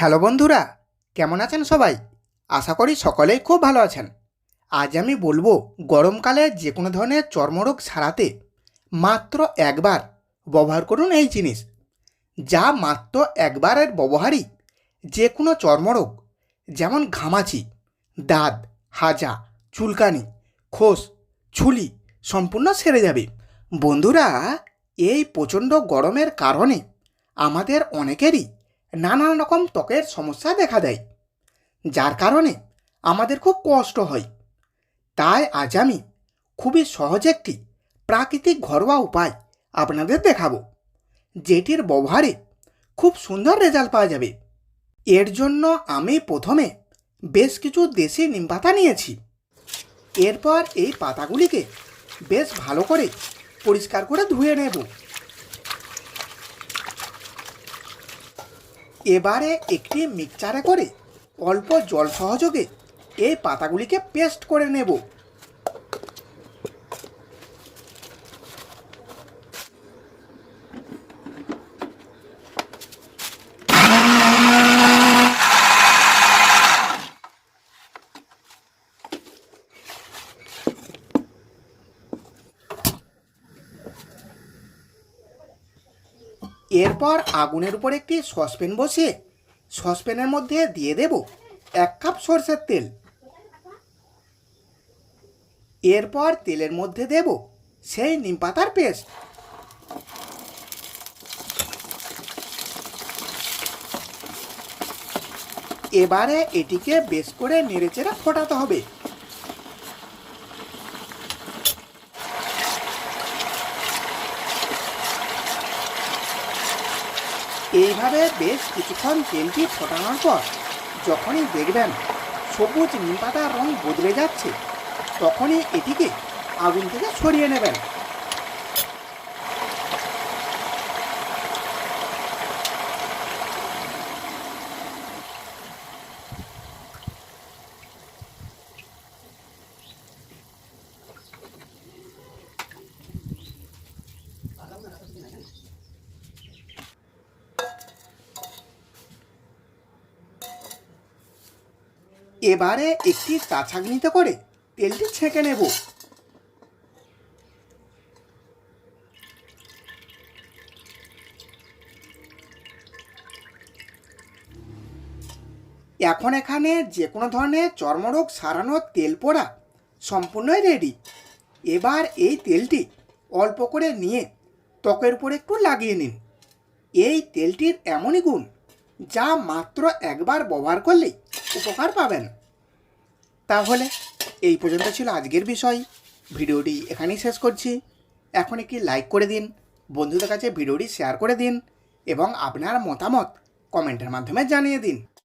Hello বন্ধুরা, কেমন আছেন সবাই? আশা করি সকলেই খুব ভালো আছেন। আজ আমি বলব গরমকালে যে কোনো ধরনের চর্মরোগ সারাতে মাত্র একবার ব্যবহার করুন এই জিনিস। যা মাত্র একবারের ব্যবহারই যে কোনো চর্মরোগ, যেমন ঘামাচি, দাঁত, হাজা, চুলকানি, খোস, ছুলি সম্পূর্ণ সেরে যাবে। বন্ধুরা, এই প্রচণ্ড গরমের কারণে আমাদের অনেকেরই নানান রকম ত্বকের সমস্যা দেখা দেয়, যার কারণে আমাদের খুব কষ্ট হয়। তাই আজ আমি খুবই সহজ একটি প্রাকৃতিক ঘরোয়া উপায় আপনাদের দেখাবো, যেটির ব্যবহারে খুব সুন্দর রেজাল্ট পাওয়া যাবে। এর জন্য আমি প্রথমে বেশ কিছু দেশি নিম পাতা নিয়েছি। এরপর এই পাতাগুলিকে বেশ ভালো করে পরিষ্কার করে ধুয়ে নেব। এবারে একটি মিক্সচারে করে অল্প জল সহযোগে এই পাতাগুলিকে পেস্ট করে নেব। এরপর আগুনের উপর একটি সসপ্যান বসিয়ে সসপ্যানের মধ্যে দিয়ে দেব এক কাপ সর্ষের তেল। এরপর তেলের মধ্যে দেব সেই নিম পাতার পেস্ট। এবারে এটিকে বেশ করে নেড়েচেড়ে ফোটাতে হবে। এইভাবে বেশ কিছুক্ষণ তেলটি ফোটানোর পর যখনই দেখবেন সবুজ নিম পাতার রং বদলে যাচ্ছে, তখনই এটিকে আগুন থেকে সরিয়ে নেবেন। এবারে একটি চা ছাঁকনিতে করে তেলটি ছেঁকে নেব। এখন এখানে যে কোনো ধরনের চর্মরোগ সারানোর তেল পোড়া সম্পূর্ণই রেডি এবার এই তেলটি অল্প করে নিয়ে ত্বকের উপর একটু লাগিয়ে নিন। এই তেলটির এমনই গুণ, যা মাত্র একবার ব্যবহার করলেই উপকার পাবেন। তাহলে এই পর্যন্ত ছিল আজকের বিষয়। ভিডিওটি এখানেই শেষ করছি। এখন একটি লাইক করে দিন, বন্ধুদের কাছে ভিডিওটি শেয়ার করে দিন এবং আপনার মতামত কমেন্টের মাধ্যমে জানিয়ে দিন।